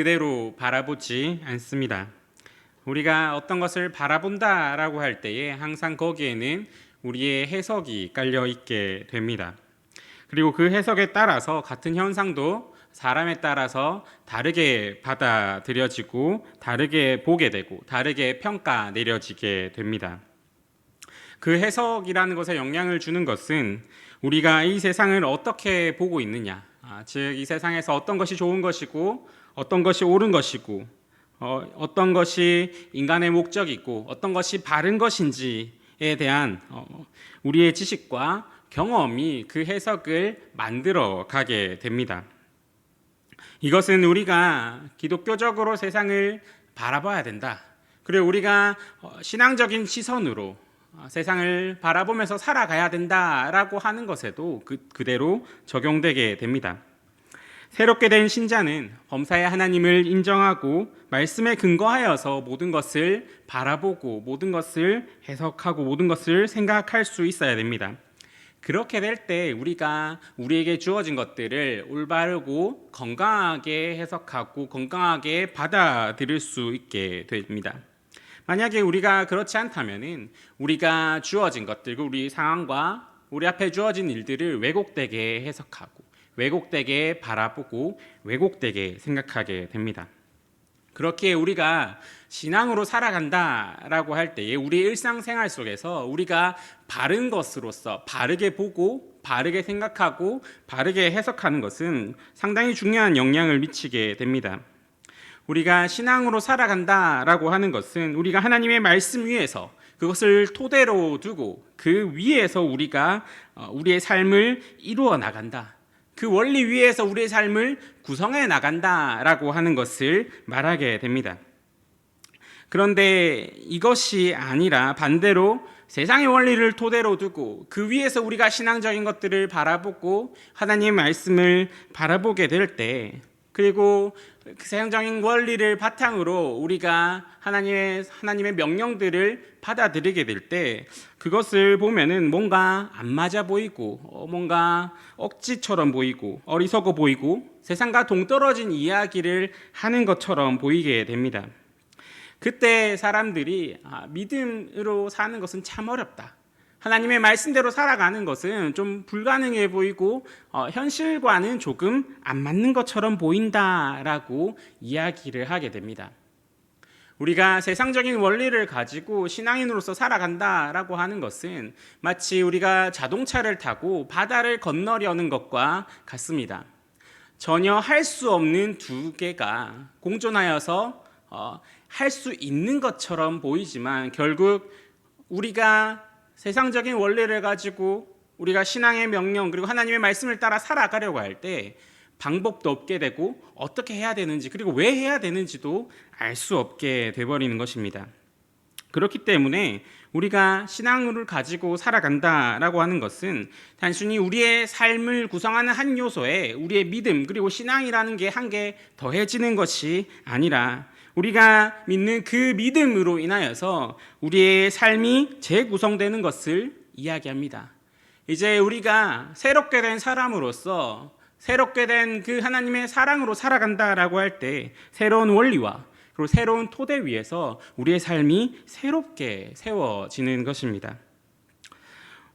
그대로 바라보지 않습니다. 우리가 어떤 것을 바라본다라고 할 때에 항상 거기에는 우리의 해석이 깔려 있게 됩니다. 그리고 그 해석에 따라서 같은 현상도 사람에 따라서 다르게 받아들여지고 다르게 보게 되고 다르게 평가 내려지게 됩니다. 그 해석이라는 것에 영향을 주는 것은 우리가 이 세상을 어떻게 보고 있느냐, 아, 즉이 세상에서 어떤 것이 좋은 것이고 어떤 것이 옳은 것이고 어, 어떤 것이 인간의 목적이고 어떤 것이 바른 것인지에 대한 어, 우리의 지식과 경험이 그 해석을 만들어 가게 됩니다. 이것은 우리가 기독교적으로 세상을 바라봐야 된다. 그리고 우리가 어, 신앙적인 시선으로 어, 세상을 바라보면서 살아가야 된다라고 하는 것에도 그, 그대로 적용되게 됩니다. 새롭게 된 신자는 범사의 하나님을 인정하고 말씀에 근거하여서 모든 것을 바라보고 모든 것을 해석하고 모든 것을 생각할 수 있어야 됩니다. 그렇게 될 때 우리가 우리에게 주어진 것들을 올바르고 건강하게 해석하고 건강하게 받아들일 수 있게 됩니다. 만약에 우리가 그렇지 않다면은 우리가 주어진 것들, 우리 상황과 우리 앞에 주어진 일들을 왜곡되게 해석하고 왜곡되게 바라보고 왜곡되게 생각하게 됩니다. 그렇게 우리가 신앙으로 살아간다라고 할 때에 우리 일상생활 속에서 우리가 바른 것으로서 바르게 보고 바르게 생각하고 바르게 해석하는 것은 상당히 중요한 영향을 미치게 됩니다. 우리가 신앙으로 살아간다라고 하는 것은 우리가 하나님의 말씀 위에서 그것을 토대로 두고 그 위에서 우리가 어, 우리의 삶을 이루어 나간다. 그 원리 위에서 우리의 삶을 구성해 나간다라고 하는 것을 말하게 됩니다. 그런데 이것이 아니라 반대로 세상의 원리를 토대로 두고 그 위에서 우리가 신앙적인 것들을 바라보고 하나님의 말씀을 바라보게 될 때 그리고 그 세상적인 원리를 바탕으로 우리가 하나님의 하나님의 명령들을 받아들이게 될 때 그것을 보면은 뭔가 안 맞아 보이고 어, 뭔가 억지처럼 보이고 어리석어 보이고 세상과 동떨어진 이야기를 하는 것처럼 보이게 됩니다. 그때 사람들이 아, 믿음으로 사는 것은 참 어렵다. 하나님의 말씀대로 살아가는 것은 좀 불가능해 보이고 어, 현실과는 조금 안 맞는 것처럼 보인다라고 이야기를 하게 됩니다. 우리가 세상적인 원리를 가지고 신앙인으로서 살아간다라고 하는 것은 마치 우리가 자동차를 타고 바다를 건너려는 것과 같습니다. 전혀 할 수 없는 두 개가 공존하여서 어, 할수 있는 것처럼 보이지만 결국 우리가 세상적인 원리를 가지고 우리가 신앙의 명령 그리고 하나님의 말씀을 따라 살아가려고 할 때 방법도 없게 되고 어떻게 해야 되는지 그리고 왜 해야 되는지도 알 수 없게 돼버리는 것입니다. 그렇기 때문에 우리가 신앙을 가지고 살아간다라고 하는 것은 단순히 우리의 삶을 구성하는 한 요소에 우리의 믿음 그리고 신앙이라는 게 한 개 더해지는 것이 아니라 우리가 믿는 그 믿음으로 인하여서 우리의 삶이 재구성되는 것을 이야기합니다. 이제 우리가 새롭게 된 사람으로서 새롭게 된 그 하나님의 사랑으로 살아간다라고 할 때 새로운 원리와 그리고 새로운 토대 위에서 우리의 삶이 새롭게 세워지는 것입니다.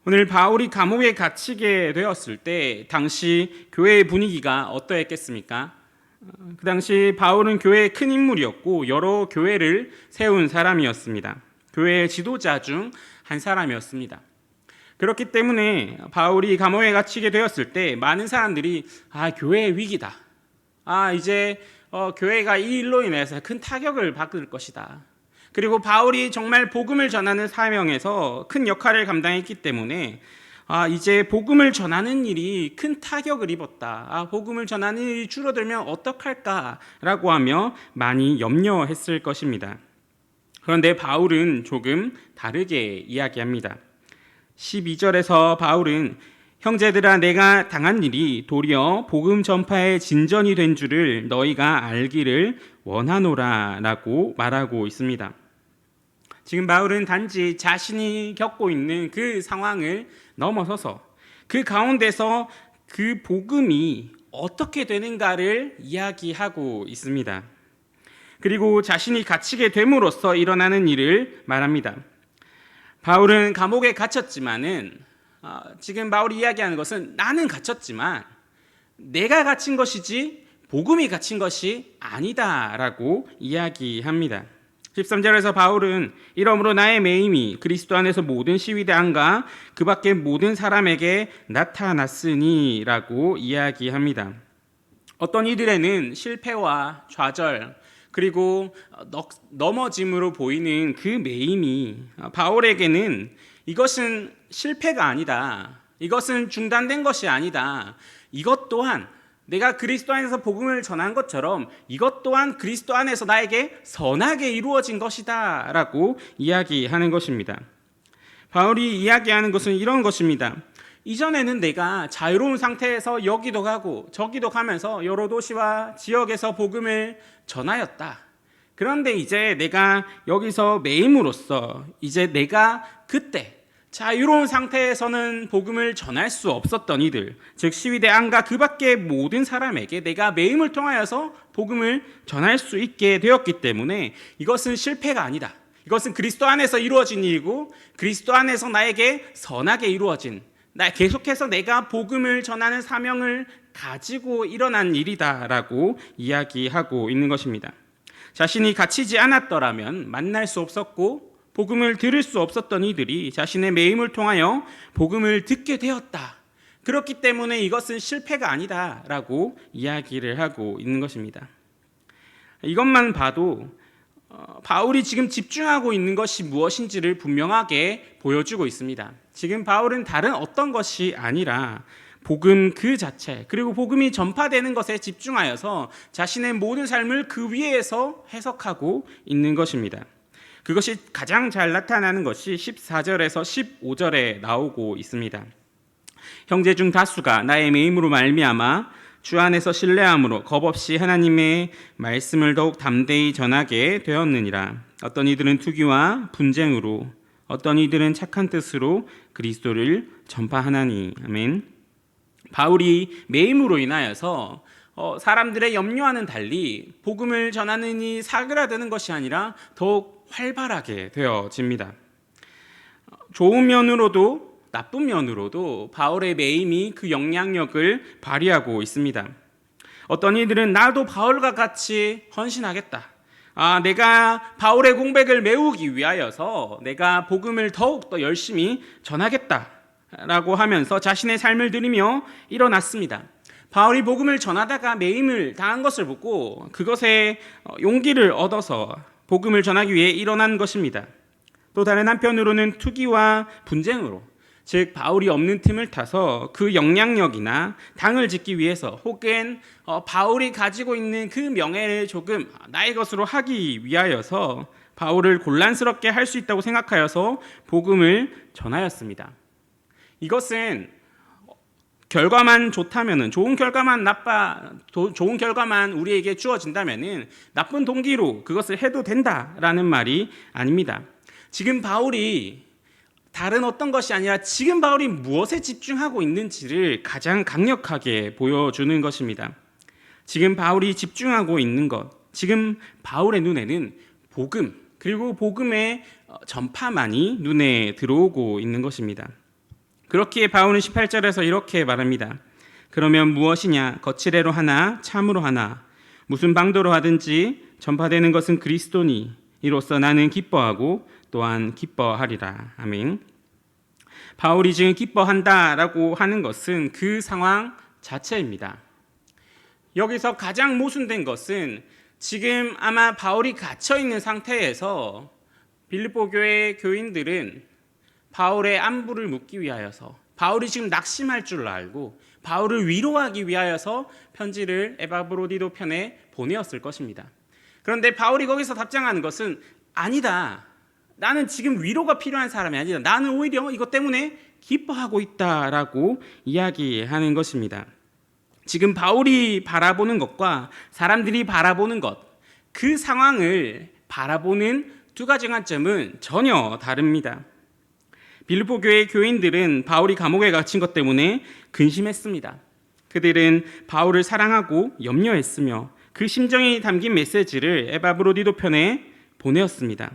오늘 바울이 감옥에 갇히게 되었을 때 당시 교회의 분위기가 어떠했겠습니까? 그 당시 바울은 교회의 큰 인물이었고 여러 교회를 세운 사람이었습니다. 교회의 지도자 중 한 사람이었습니다. 그렇기 때문에 바울이 감옥에 갇히게 되었을 때 많은 사람들이 아 교회의 위기다. 아 이제 어, 교회가 이 일로 인해서 큰 타격을 받을 것이다. 그리고 바울이 정말 복음을 전하는 사명에서 큰 역할을 감당했기 때문에 아, 이제 복음을 전하는 일이 큰 타격을 입었다. 아, 복음을 전하는 일이 줄어들면 어떡할까라고 하며 많이 염려했을 것입니다. 그런데 바울은 조금 다르게 이야기합니다. 12절에서 바울은 형제들아 내가 당한 일이 도리어 복음 전파의 진전이 된 줄을 너희가 알기를 원하노라라고 말하고 있습니다. 지금 바울은 단지 자신이 겪고 있는 그 상황을 넘어서서 그 가운데서 그 복음이 어떻게 되는가를 이야기하고 있습니다. 그리고 자신이 갇히게 됨으로써 일어나는 일을 말합니다. 바울은 감옥에 갇혔지만은 어, 지금 바울이 이야기하는 것은 나는 갇혔지만 내가 갇힌 것이지 복음이 갇힌 것이 아니다라고 이야기합니다. 13절에서 바울은 이러므로 나의 매임이 그리스도 안에서 모든 시위대 안과 그 밖의 모든 사람에게 나타났으니라고 이야기합니다. 어떤 이들에는 실패와 좌절 그리고 넉- 넘어짐으로 보이는 그 매임이 바울에게는 이것은 실패가 아니다. 이것은 중단된 것이 아니다. 이것 또한 내가 그리스도 안에서 복음을 전한 것처럼 이것 또한 그리스도 안에서 나에게 선하게 이루어진 것이다 라고 이야기하는 것입니다. 바울이 이야기하는 것은 이런 것입니다. 이전에는 내가 자유로운 상태에서 여기도 가고 저기도 가면서 여러 도시와 지역에서 복음을 전하였다. 그런데 이제 내가 여기서 매임으로써 이제 내가 그때 자유로운 상태에서는 복음을 전할 수 없었던 이들, 즉 시위대 안과 그 밖의 모든 사람에게 내가 매임을 통하여서 복음을 전할 수 있게 되었기 때문에 이것은 실패가 아니다. 이것은 그리스도 안에서 이루어진 일이고 그리스도 안에서 나에게 선하게 이루어진 나 계속해서 내가 복음을 전하는 사명을 가지고 일어난 일이다라고 이야기하고 있는 것입니다. 자신이 갇히지 않았더라면 만날 수 없었고 복음을 들을 수 없었던 이들이 자신의 매임을 통하여 복음을 듣게 되었다. 그렇기 때문에 이것은 실패가 아니다라고 이야기를 하고 있는 것입니다. 이것만 봐도 어, 바울이 지금 집중하고 있는 것이 무엇인지를 분명하게 보여주고 있습니다. 지금 바울은 다른 어떤 것이 아니라 복음 그 자체 그리고 복음이 전파되는 것에 집중하여서 자신의 모든 삶을 그 위에서 해석하고 있는 것입니다. 그것이 가장 잘 나타나는 것이 14절에서 15절에 나오고 있습니다. 형제 중 다수가 나의 매임으로 말미암아 주 안에서 신뢰함으로 겁없이 하나님의 말씀을 더욱 담대히 전하게 되었느니라. 어떤 이들은 투기와 분쟁으로 어떤 이들은 착한 뜻으로 그리스도를 전파하나니 아멘. 바울이 매임으로 인하여서 어, 사람들의 염려와는 달리 복음을 전하는 이 사그라드는 것이 아니라 더욱 활발하게 되어집니다. 어, 좋은 면으로도 나쁜 면으로도 바울의 매임이 그 영향력을 발휘하고 있습니다. 어떤 이들은 나도 바울과 같이 헌신하겠다. 아, 내가 바울의 공백을 메우기 위하여서 내가 복음을 더욱 더 열심히 전하겠다. 라고 하면서 자신의 삶을 들이며 일어났습니다. 바울이 복음을 전하다가 매임을 당한 것을 보고 그것에 용기를 얻어서 복음을 전하기 위해 일어난 것입니다. 또 다른 한편으로는 투기와 분쟁으로 즉 바울이 없는 틈을 타서 그 영향력이나 당을 짓기 위해서 혹은 어, 바울이 가지고 있는 그 명예를 조금 나의 것으로 하기 위하여서 바울을 곤란스럽게 할 수 있다고 생각하여서 복음을 전하였습니다. 이것은 결과만 좋다면은 좋은 결과만 나빠 도, 좋은 결과만 우리에게 주어진다면은 나쁜 동기로 그것을 해도 된다라는 말이 아닙니다. 지금 바울이 다른 어떤 것이 아니라 지금 바울이 무엇에 집중하고 있는지를 가장 강력하게 보여주는 것입니다. 지금 바울이 집중하고 있는 것, 지금 바울의 눈에는 복음, 그리고 복음의 전파만이 눈에 들어오고 있는 것입니다. 그렇기에 바울은 18절에서 이렇게 말합니다. 그러면 무엇이냐? 거칠애로 하나, 참으로 하나, 무슨 방도로 하든지 전파되는 것은 그리스도니 이로써 나는 기뻐하고 또한 기뻐하리라. 아멘. 바울이 지금 기뻐한다라고 하는 것은 그 상황 자체입니다. 여기서 가장 모순된 것은 지금 아마 바울이 갇혀 있는 상태에서 빌립보 교회 교인들은 바울의 안부를 묻기 위하여서 바울이 지금 낙심할 줄 알고 바울을 위로하기 위하여서 편지를 에바브로디도 편에 보내었을 것입니다. 그런데 바울이 거기서 답장하는 것은 아니다. 나는 지금 위로가 필요한 사람이 아니다. 나는 오히려 이것 때문에 기뻐하고 있다라고 이야기하는 것입니다. 지금 바울이 바라보는 것과 사람들이 바라보는 것, 그 상황을 바라보는 두 가지 관점은 전혀 다릅니다. 빌립보 교회 교인들은 바울이 감옥에 갇힌 것 때문에 근심했습니다. 그들은 바울을 사랑하고 염려했으며 그 심정이 담긴 메시지를 에바 브로디도 편에 보내었습니다.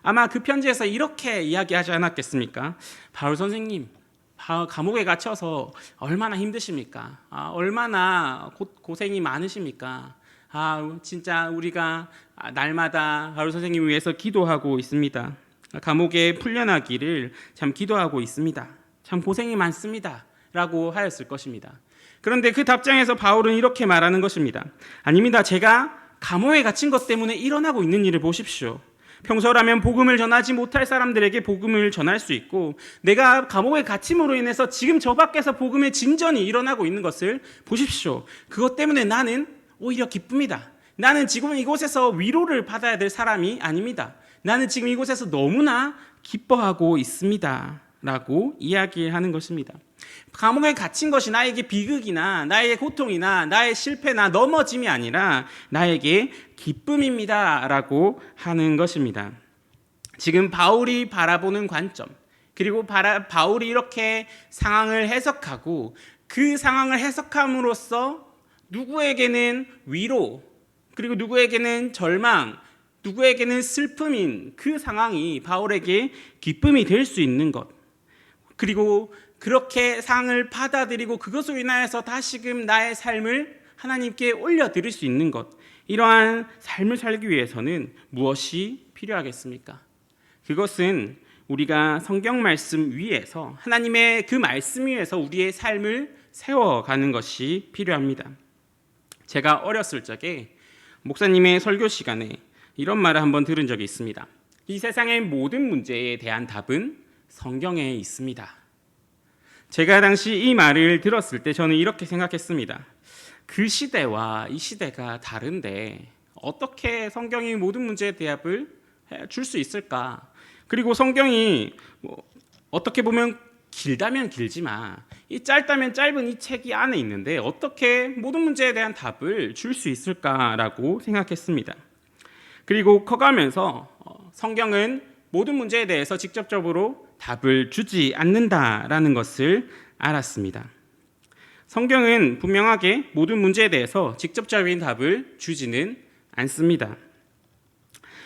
아마 그 편지에서 이렇게 이야기하지 않았겠습니까? 바울 선생님, 바- 감옥에 갇혀서 얼마나 힘드십니까? 아, 얼마나 고, 고생이 많으십니까? 아, 진짜 우리가 아, 날마다 바울 선생님 위해서 기도하고 있습니다. 감옥에 풀려나기를 참 기도하고 있습니다. 참 고생이 많습니다. 라고 하였을 것입니다. 그런데 그 답장에서 바울은 이렇게 말하는 것입니다. 아닙니다. 제가 감옥에 갇힌 것 때문에 일어나고 있는 일을 보십시오. 평소라면 복음을 전하지 못할 사람들에게 복음을 전할 수 있고 내가 감옥에 갇힘으로 인해서 지금 저 밖에서 복음의 진전이 일어나고 있는 것을 보십시오. 그것 때문에 나는 오히려 기쁩니다. 나는 지금 이곳에서 위로를 받아야 될 사람이 아닙니다. 나는 지금 이곳에서 너무나 기뻐하고 있습니다. 라고 이야기하는 것입니다. 감옥에 갇힌 것이 나에게 비극이나 나의 고통이나 나의 실패나 넘어짐이 아니라 나에게 기쁨입니다. 라고 하는 것입니다. 지금 바울이 바라보는 관점, 그리고 바라, 바울이 이렇게 상황을 해석하고 그 상황을 해석함으로써 누구에게는 위로, 그리고 누구에게는 절망, 누구에게는 슬픔인 그 상황이 바울에게 기쁨이 될 수 있는 것. 그리고 그렇게 상을 받아들이고 그것으로 인하여서 다시금 나의 삶을 하나님께 올려드릴 수 있는 것. 이러한 삶을 살기 위해서는 무엇이 필요하겠습니까? 그것은 우리가 성경 말씀 위에서 하나님의 그 말씀 위에서 우리의 삶을 세워가는 것이 필요합니다. 제가 어렸을 적에 목사님의 설교 시간에 이런 말을 한번 들은 적이 있습니다. 이 세상의 모든 문제에 대한 답은 성경에 있습니다. 제가 당시 이 말을 들었을 때 저는 이렇게 생각했습니다. 그 시대와 이 시대가 다른데 어떻게 성경이 모든 문제의 대답을 줄 수 있을까? 그리고 성경이 뭐 어떻게 보면 길다면 길지만 이 짧다면 짧은 이 책이 안에 있는데 어떻게 모든 문제에 대한 답을 줄 수 있을까라고 생각했습니다. 그리고 커가면서 어, 성경은 모든 문제에 대해서 직접적으로 답을 주지 않는다라는 것을 알았습니다. 성경은 분명하게 모든 문제에 대해서 직접적인 답을 주지는 않습니다.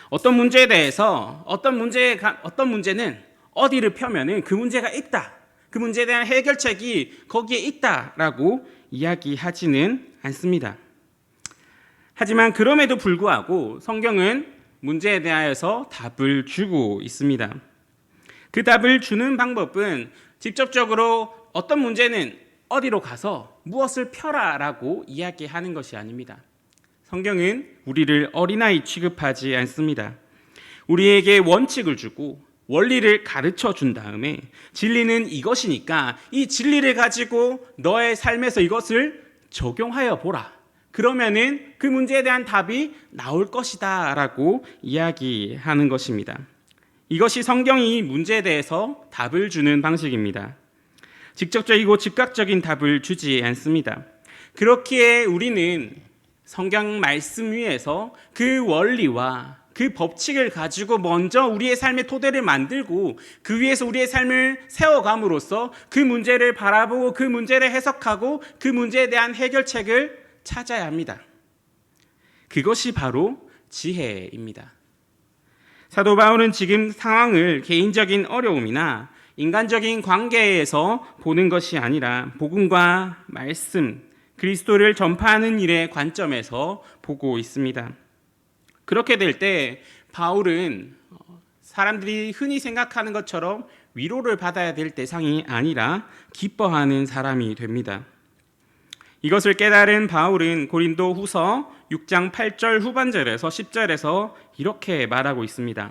어떤 문제에 대해서 어떤 문제에 어떤 문제는 어디를 펴면은 그 문제가 있다. 그 문제에 대한 해결책이 거기에 있다라고 이야기하지는 않습니다. 하지만 그럼에도 불구하고 성경은 문제에 대하여서 답을 주고 있습니다. 그 답을 주는 방법은 직접적으로 어떤 문제는 어디로 가서 무엇을 펴라라고 이야기하는 것이 아닙니다. 성경은 우리를 어린아이 취급하지 않습니다. 우리에게 원칙을 주고 원리를 가르쳐 준 다음에 진리는 이것이니까 이 진리를 가지고 너의 삶에서 이것을 적용하여 보라. 그러면은 그 문제에 대한 답이 나올 것이다 라고 이야기하는 것입니다. 이것이 성경이 문제에 대해서 답을 주는 방식입니다. 직접적이고 즉각적인 답을 주지 않습니다. 그렇기에 우리는 성경 말씀 위에서 그 원리와 그 법칙을 가지고 먼저 우리의 삶의 토대를 만들고 그 위에서 우리의 삶을 세워감으로써 그 문제를 바라보고 그 문제를 해석하고 그 문제에 대한 해결책을 찾아야 합니다. 그것이 바로 지혜입니다. 사도 바울은 지금 상황을 개인적인 어려움이나 인간적인 관계에서 보는 것이 아니라 복음과 말씀, 그리스도를 전파하는 일의 관점에서 보고 있습니다. 그렇게 될 때 바울은 사람들이 흔히 생각하는 것처럼 위로를 받아야 될 대상이 아니라 기뻐하는 사람이 됩니다. 이것을 깨달은 바울은 고린도 후서 6장 8절 후반절에서 10절에서 이렇게 말하고 있습니다.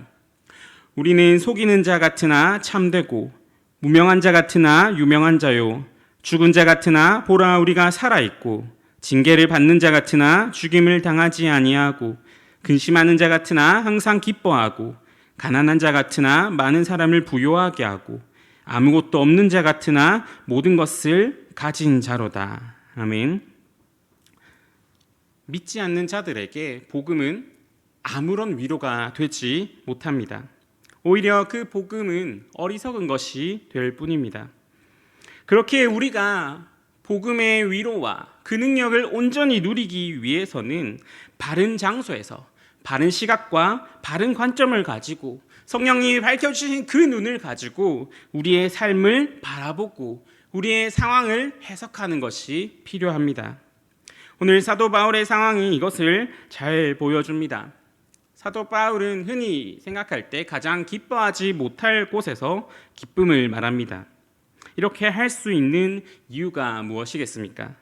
우리는 속이는 자 같으나 참되고 무명한 자 같으나 유명한 자요 죽은 자 같으나 보라 우리가 살아 있고 징계를 받는 자 같으나 죽임을 당하지 아니하고 근심하는 자 같으나 항상 기뻐하고 가난한 자 같으나 많은 사람을 부요하게 하고 아무것도 없는 자 같으나 모든 것을 가진 자로다. 아멘. 믿지 않는 자들에게 복음은 아무런 위로가 되지 못합니다. 오히려 그 복음은 어리석은 것이 될 뿐입니다. 그렇게 우리가 복음의 위로와 그 능력을 온전히 누리기 위해서는 바른 장소에서 바른 시각과 바른 관점을 가지고 성령님이 밝혀주신 그 눈을 가지고 우리의 삶을 바라보고 우리의 상황을 해석하는 것이 필요합니다. 오늘 사도 바울의 상황이 이것을 잘 보여줍니다. 사도 바울은 흔히 생각할 때 가장 기뻐하지 못할 곳에서 기쁨을 말합니다. 이렇게 할 수 있는 이유가 무엇이겠습니까?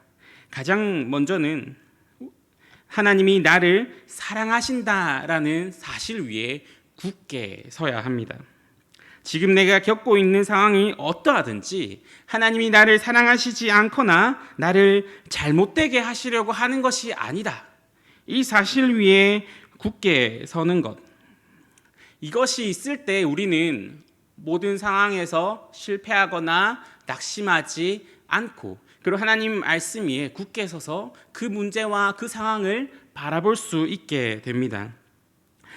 가장 먼저는 하나님이 나를 사랑하신다라는 사실 위에 굳게 서야 합니다. 지금 내가 겪고 있는 상황이 어떠하든지 하나님이 나를 사랑하시지 않거나 나를 잘못되게 하시려고 하는 것이 아니다. 이 사실 위에 굳게 서는 것. 이것이 있을 때 우리는 모든 상황에서 실패하거나 낙심하지 않고 그리고 하나님 말씀 위에 굳게 서서 그 문제와 그 상황을 바라볼 수 있게 됩니다.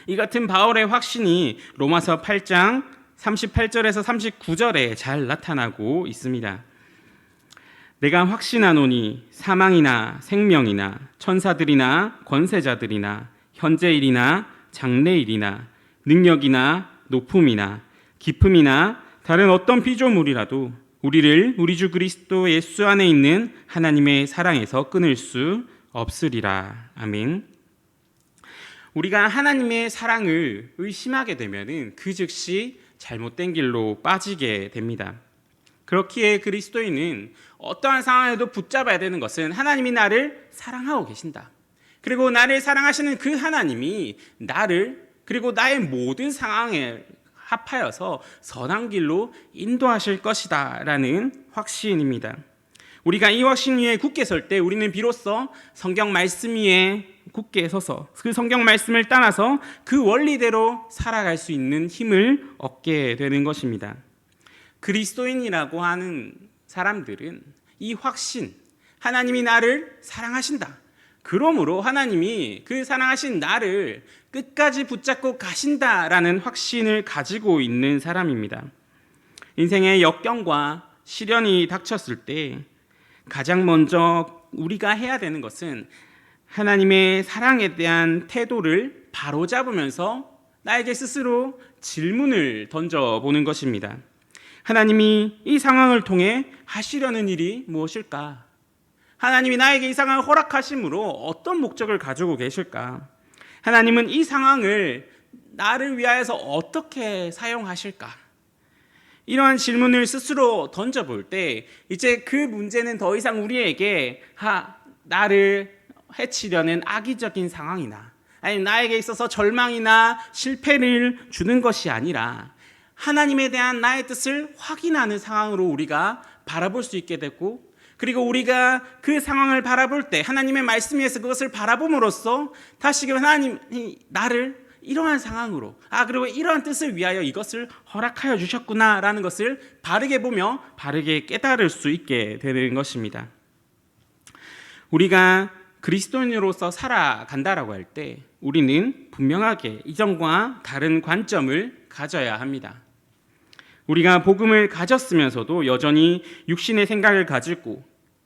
이 같은 바울의 확신이 로마서 8장 38절에서 39절에 잘 나타나고 있습니다. 내가 확신하노니 사망이나 생명이나 천사들이나 권세자들이나 현재일이나 장래일이나 능력이나 높음이나 기품이나 다른 어떤 피조물이라도 우리를 우리 주 그리스도 예수 안에 있는 하나님의 사랑에서 끊을 수 없으리라. 아멘. 우리가 하나님의 사랑을 의심하게 되면은 그 즉시 잘못된 길로 빠지게 됩니다. 그렇기에 그리스도인은 어떠한 상황에도 붙잡아야 되는 것은 하나님이 나를 사랑하고 계신다. 그리고 나를 사랑하시는 그 하나님이 나를 그리고 나의 모든 상황에 합하여서 선한 길로 인도하실 것이다 라는 확신입니다. 우리가 이 확신 위에 굳게 설 때 우리는 비로소 성경 말씀 위에 굳게 서서 그 성경 말씀을 따라서 그 원리대로 살아갈 수 있는 힘을 얻게 되는 것입니다. 그리스도인이라고 하는 사람들은 이 확신, 하나님이 나를 사랑하신다. 그러므로 하나님이 그 사랑하신 나를 끝까지 붙잡고 가신다라는 확신을 가지고 있는 사람입니다. 인생의 역경과 시련이 닥쳤을 때 가장 먼저 우리가 해야 되는 것은 하나님의 사랑에 대한 태도를 바로잡으면서 나에게 스스로 질문을 던져보는 것입니다. 하나님이 이 상황을 통해 하시려는 일이 무엇일까? 하나님이 나에게 이 상황을 허락하심으로 어떤 목적을 가지고 계실까? 하나님은 이 상황을 나를 위하여서 어떻게 사용하실까? 이러한 질문을 스스로 던져볼 때 이제 그 문제는 더 이상 우리에게 하, 나를 해치려는 악의적인 상황이나 아니 나에게 있어서 절망이나 실패를 주는 것이 아니라 하나님에 대한 나의 뜻을 확인하는 상황으로 우리가 바라볼 수 있게 되고 그리고 우리가 그 상황을 바라볼 때 하나님의 말씀에서 그것을 바라봄으로써 다시금 하나님이 나를 이러한 상황으로 아 그리고 이러한 뜻을 위하여 이것을 허락하여 주셨구나라는 것을 바르게 보며 바르게 깨달을 수 있게 되는 것입니다. 우리가 그리스도인으로서 살아간다라고 할 때 우리는 분명하게 이전과 다른 관점을 가져야 합니다. 우리가 복음을 가졌으면서도 여전히 육신의 생각을 가지고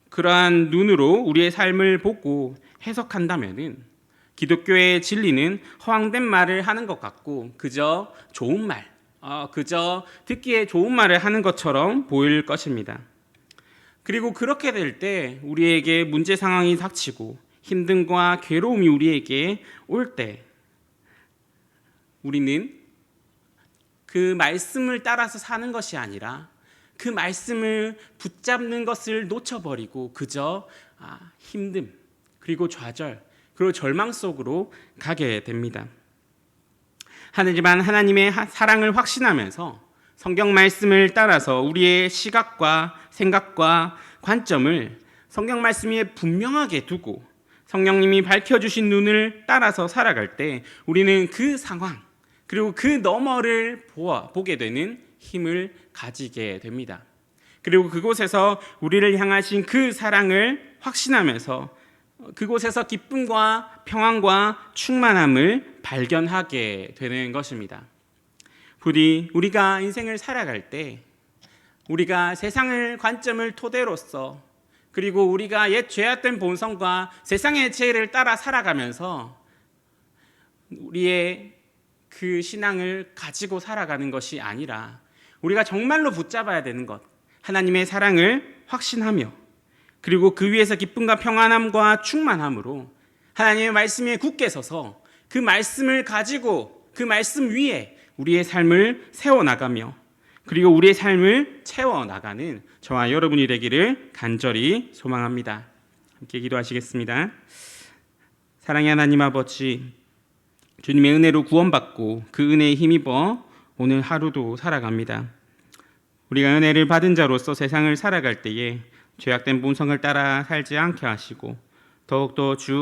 그러한 눈으로 우리의 삶을 보고 해석한다면은 기독교의 진리는 허황된 말을 하는 것 같고 그저 좋은 말, 어, 그저 듣기에 좋은 말을 하는 것처럼 보일 것입니다. 그리고 그렇게 될 때 우리에게 문제 상황이 닥치고 힘듦과 괴로움이 우리에게 올 때 우리는 그 말씀을 따라서 사는 것이 아니라 그 말씀을 붙잡는 것을 놓쳐버리고 그저 아, 힘듦 그리고 좌절 그리고 절망 속으로 가게 됩니다. 하지만 하나님의 사랑을 확신하면서 성경 말씀을 따라서 우리의 시각과 생각과 관점을 성경 말씀 위에 분명하게 두고 성령님이 밝혀주신 눈을 따라서 살아갈 때 우리는 그 상황 그리고 그 너머를 보아, 보게 되는 힘을 가지게 됩니다. 그리고 그곳에서 우리를 향하신 그 사랑을 확신하면서 그곳에서 기쁨과 평안과 충만함을 발견하게 되는 것입니다. 부디 우리가 인생을 살아갈 때 우리가 세상을 관점을 토대로서 그리고 우리가 옛 죄악된 본성과 세상의 죄를 따라 살아가면서 우리의 그 신앙을 가지고 살아가는 것이 아니라 우리가 정말로 붙잡아야 되는 것 하나님의 사랑을 확신하며 그리고 그 위에서 기쁨과 평안함과 충만함으로 하나님의 말씀에 굳게 서서 그 말씀을 가지고 그 말씀 위에 우리의 삶을 세워 나가며 그리고 우리의 삶을 채워 나가는 저와 여러분이 되기를 간절히 소망합니다. 함께 기도하시겠습니다. 사랑의 하나님 아버지 주님의 은혜로 구원받고 그 은혜에 힘입어 오늘 하루도 살아갑니다. 우리가 은혜를 받은 자로서 세상을 살아갈 때에 죄악된 본성을 따라 살지 않게 하시고 더욱더 주